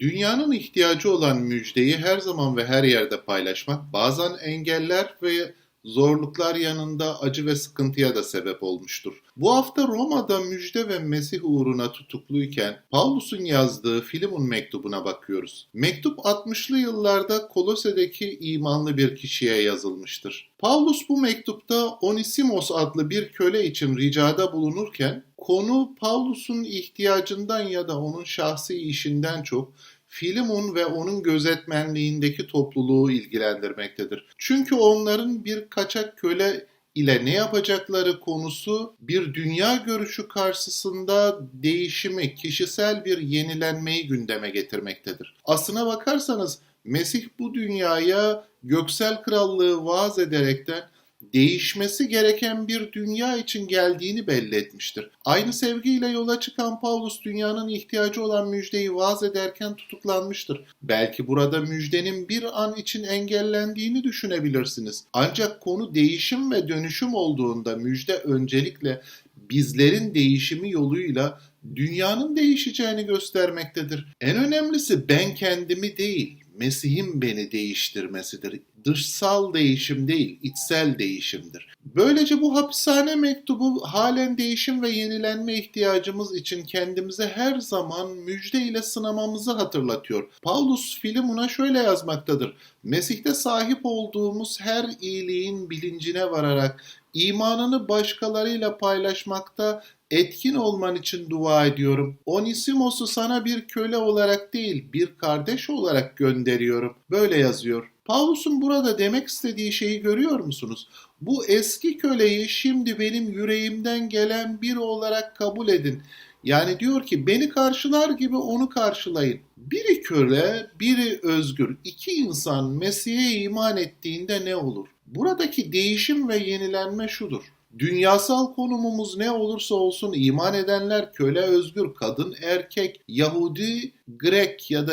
Dünyanın ihtiyacı olan müjdeyi her zaman ve her yerde paylaşmak bazen engeller ve zorluklar yanında acı ve sıkıntıya da sebep olmuştur. Bu hafta Roma'da müjde ve Mesih uğruna tutukluyken Paulus'un yazdığı Filimon mektubuna bakıyoruz. Mektup 60'lı yıllarda Kolose'deki imanlı bir kişiye yazılmıştır. Paulus bu mektupta Onisimos adlı bir köle için ricada bulunurken konu Paulus'un ihtiyacından ya da onun şahsi işinden çok Filimon ve onun gözetmenliğindeki topluluğu ilgilendirmektedir. Çünkü onların bir kaçak köle ile ne yapacakları konusu bir dünya görüşü karşısında değişimi, kişisel bir yenilenmeyi gündeme getirmektedir. Aslına bakarsanız Mesih bu dünyaya göksel krallığı vaaz ederekten değişmesi gereken bir dünya için geldiğini belli etmiştir. Aynı sevgiyle yola çıkan Paulus dünyanın ihtiyacı olan müjdeyi vaaz ederken tutuklanmıştır. Belki burada müjdenin bir an için engellendiğini düşünebilirsiniz. Ancak konu değişim ve dönüşüm olduğunda müjde öncelikle bizlerin değişimi yoluyla dünyanın değişeceğini göstermektedir. En önemlisi ben kendimi değil, Mesih'in beni değiştirmesidir. Dışsal değişim değil, içsel değişimdir. Böylece bu hapishane mektubu halen değişim ve yenilenme ihtiyacımız için kendimize her zaman müjde ile sınamamızı hatırlatıyor. Paulus Filemon'a şöyle yazmaktadır. Mesih'te sahip olduğumuz her iyiliğin bilincine vararak imanını başkalarıyla paylaşmakta etkin olman için dua ediyorum. Onisimos'u sana bir köle olarak değil, bir kardeş olarak gönderiyorum. Böyle yazıyor. Paulus'un burada demek istediği şeyi görüyor musunuz? Bu eski köleyi şimdi benim yüreğimden gelen biri olarak kabul edin. Yani diyor ki beni karşılar gibi onu karşılayın. Biri köle, biri özgür. İki insan Mesih'e iman ettiğinde ne olur? Buradaki değişim ve yenilenme şudur. Dünyasal konumumuz ne olursa olsun iman edenler köle özgür, kadın erkek, Yahudi, Grek ya da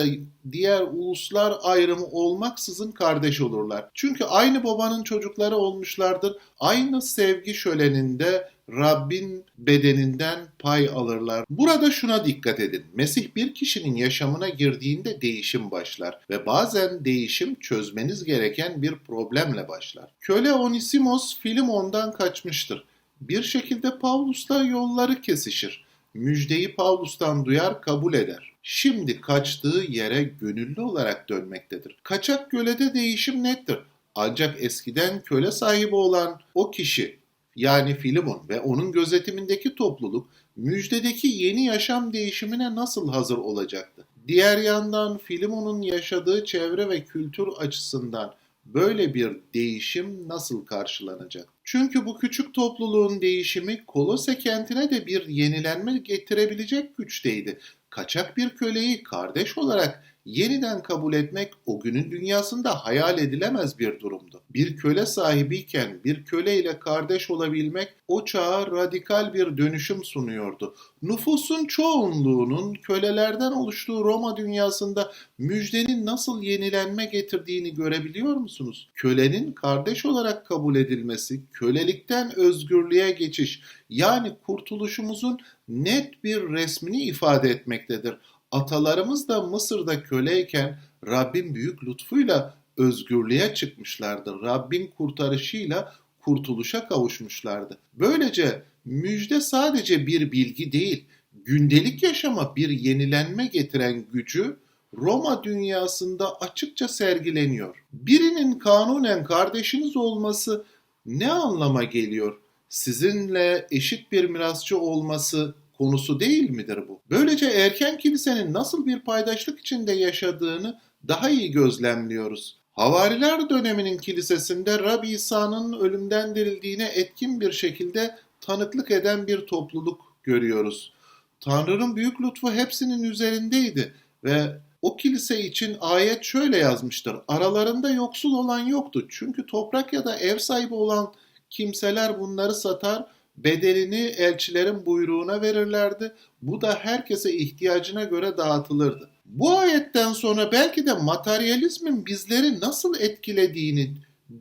diğer uluslar ayrımı olmaksızın kardeş olurlar. Çünkü aynı babanın çocukları olmuşlardır. Aynı sevgi şöleninde Rabbin bedeninden pay alırlar. Burada şuna dikkat edin. Mesih bir kişinin yaşamına girdiğinde değişim başlar ve bazen değişim çözmeniz gereken bir problemle başlar. Köle Onisimos Filimon'dan kaçmıştır. Bir şekilde Pavlus'la yolları kesişir. Müjdeyi Pavlus'tan duyar, kabul eder. Şimdi kaçtığı yere gönüllü olarak dönmektedir. Kaçak kölede değişim nettir. Ancak eskiden köle sahibi olan o kişi yani Filimon ve onun gözetimindeki topluluk müjdedeki yeni yaşam değişimine nasıl hazır olacaktı? Diğer yandan Filimon'un yaşadığı çevre ve kültür açısından böyle bir değişim nasıl karşılanacak? Çünkü bu küçük topluluğun değişimi Kolose kentine de bir yenilenme getirebilecek güçteydi. Kaçak bir köleyi kardeş olarak yeniden kabul etmek o günün dünyasında hayal edilemez bir durumdu. Bir köle sahibiyken bir köle ile kardeş olabilmek o çağa radikal bir dönüşüm sunuyordu. Nüfusun çoğunluğunun kölelerden oluştuğu Roma dünyasında müjdenin nasıl yenilenme getirdiğini görebiliyor musunuz? Kölenin kardeş olarak kabul edilmesi, kölelikten özgürlüğe geçiş yani kurtuluşumuzun net bir resmini ifade etmektedir. Atalarımız da Mısır'da köleyken Rabbin büyük lütfuyla özgürlüğe çıkmışlardı. Rabbin kurtarışıyla kurtuluşa kavuşmuşlardı. Böylece müjde sadece bir bilgi değil, gündelik yaşama bir yenilenme getiren gücü Roma dünyasında açıkça sergileniyor. Birinin kanunen kardeşiniz olması ne anlama geliyor? Sizinle eşit bir mirasçı olması konusu değil midir bu? Böylece erken kilisenin nasıl bir paydaşlık içinde yaşadığını daha iyi gözlemliyoruz. Havariler döneminin kilisesinde Rabbi İsa'nın ölümden dirildiğine etkin bir şekilde tanıklık eden bir topluluk görüyoruz. Tanrı'nın büyük lütfu hepsinin üzerindeydi ve o kilise için ayet şöyle yazmıştır. Aralarında yoksul olan yoktu. Çünkü toprak ya da ev sahibi olan kimseler bunları satar bedelini elçilerin buyruğuna verirlerdi. Bu da herkese ihtiyacına göre dağıtılırdı. Bu ayetten sonra belki de materyalizmin bizleri nasıl etkilediğini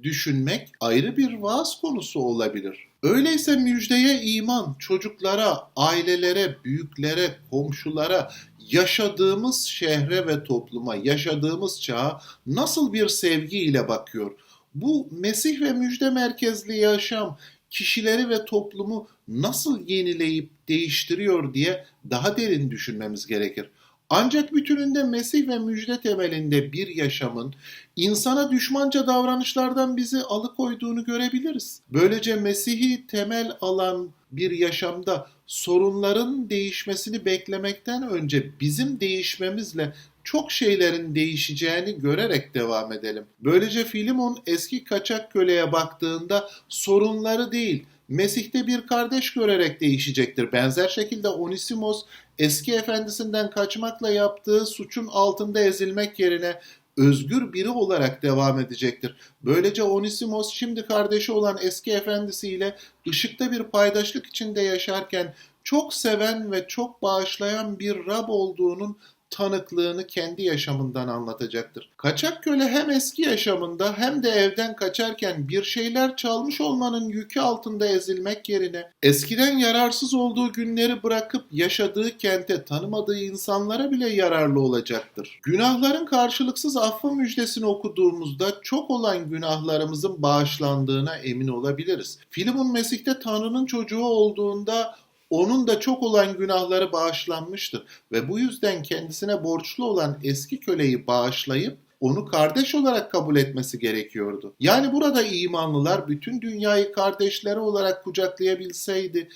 düşünmek ayrı bir vaaz konusu olabilir. Öyleyse müjdeye iman çocuklara, ailelere, büyüklere, komşulara, yaşadığımız şehre ve topluma, yaşadığımız çağa nasıl bir sevgiyle bakıyor? Bu Mesih ve müjde merkezli yaşam kişileri ve toplumu nasıl yenileyip değiştiriyor diye daha derin düşünmemiz gerekir. Ancak bütününde Mesih ve müjde temelinde bir yaşamın insana düşmanca davranışlardan bizi alıkoyduğunu görebiliriz. Böylece Mesih'i temel alan bir yaşamda sorunların değişmesini beklemekten önce bizim değişmemizle çok şeylerin değişeceğini görerek devam edelim. Böylece Filimon eski kaçak köleye baktığında sorunları değil, Mesih'te bir kardeş görerek değişecektir. Benzer şekilde Onisimos eski efendisinden kaçmakla yaptığı suçun altında ezilmek yerine özgür biri olarak devam edecektir. Böylece Onisimos şimdi kardeşi olan eski efendisiyle ışıkta bir paydaşlık içinde yaşarken çok seven ve çok bağışlayan bir Rab olduğunun tanıklığını kendi yaşamından anlatacaktır. Kaçak köle hem eski yaşamında hem de evden kaçarken bir şeyler çalmış olmanın yükü altında ezilmek yerine eskiden yararsız olduğu günleri bırakıp yaşadığı kente tanımadığı insanlara bile yararlı olacaktır. Günahların karşılıksız affı müjdesini okuduğumuzda çok olan günahlarımızın bağışlandığına emin olabiliriz. Filimon Mesih'te Tanrı'nın çocuğu olduğunda onun da çok olan günahları bağışlanmıştır ve bu yüzden kendisine borçlu olan eski köleyi bağışlayıp onu kardeş olarak kabul etmesi gerekiyordu. Yani burada imanlılar bütün dünyayı kardeşleri olarak kucaklayabilseydi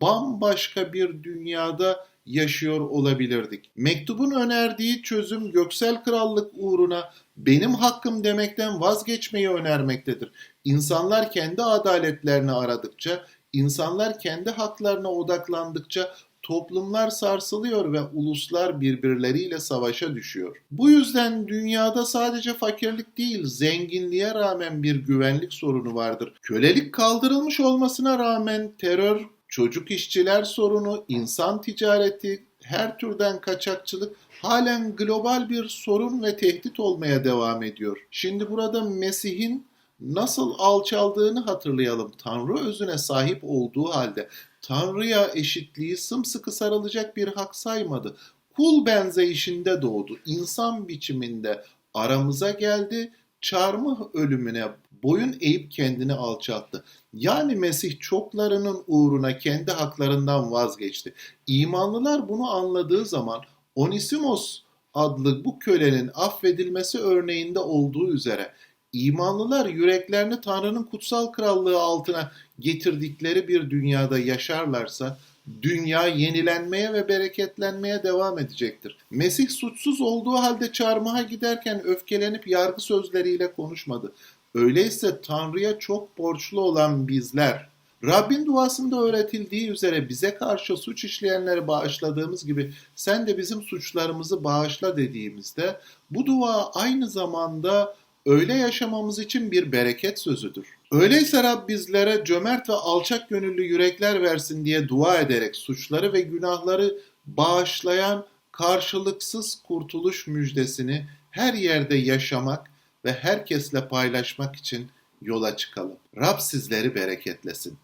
bambaşka bir dünyada yaşıyor olabilirdik. Mektubun önerdiği çözüm göksel krallık uğruna benim hakkım demekten vazgeçmeyi önermektedir. İnsanlar kendi adaletlerini aradıkça İnsanlar kendi haklarına odaklandıkça toplumlar sarsılıyor ve uluslar birbirleriyle savaşa düşüyor. Bu yüzden dünyada sadece fakirlik değil, zenginliğe rağmen bir güvenlik sorunu vardır. Kölelik kaldırılmış olmasına rağmen terör, çocuk işçiler sorunu, insan ticareti, her türden kaçakçılık halen global bir sorun ve tehdit olmaya devam ediyor. Şimdi burada Mesih'in nasıl alçaldığını hatırlayalım. Tanrı özüne sahip olduğu halde Tanrı'ya eşitliği sımsıkı sarılacak bir hak saymadı. Kul benzeyişinde doğdu. İnsan biçiminde aramıza geldi. Çarmıh ölümüne boyun eğip kendini alçalttı. Yani Mesih çoklarının uğruna kendi haklarından vazgeçti. İmanlılar bunu anladığı zaman Onisimos adlı bu kölenin affedilmesi örneğinde olduğu üzere İmanlılar yüreklerini Tanrı'nın kutsal krallığı altına getirdikleri bir dünyada yaşarlarsa dünya yenilenmeye ve bereketlenmeye devam edecektir. Mesih suçsuz olduğu halde çarmıha giderken öfkelenip yargı sözleriyle konuşmadı. Öyleyse Tanrı'ya çok borçlu olan bizler, Rabbin duasında öğretildiği üzere bize karşı suç işleyenleri bağışladığımız gibi sen de bizim suçlarımızı bağışla dediğimizde bu dua aynı zamanda öyle yaşamamız için bir bereket sözüdür. Öyleyse Rab bizlere cömert ve alçak gönüllü yürekler versin diye dua ederek suçları ve günahları bağışlayan karşılıksız kurtuluş müjdesini her yerde yaşamak ve herkesle paylaşmak için yola çıkalım. Rab sizleri bereketlesin.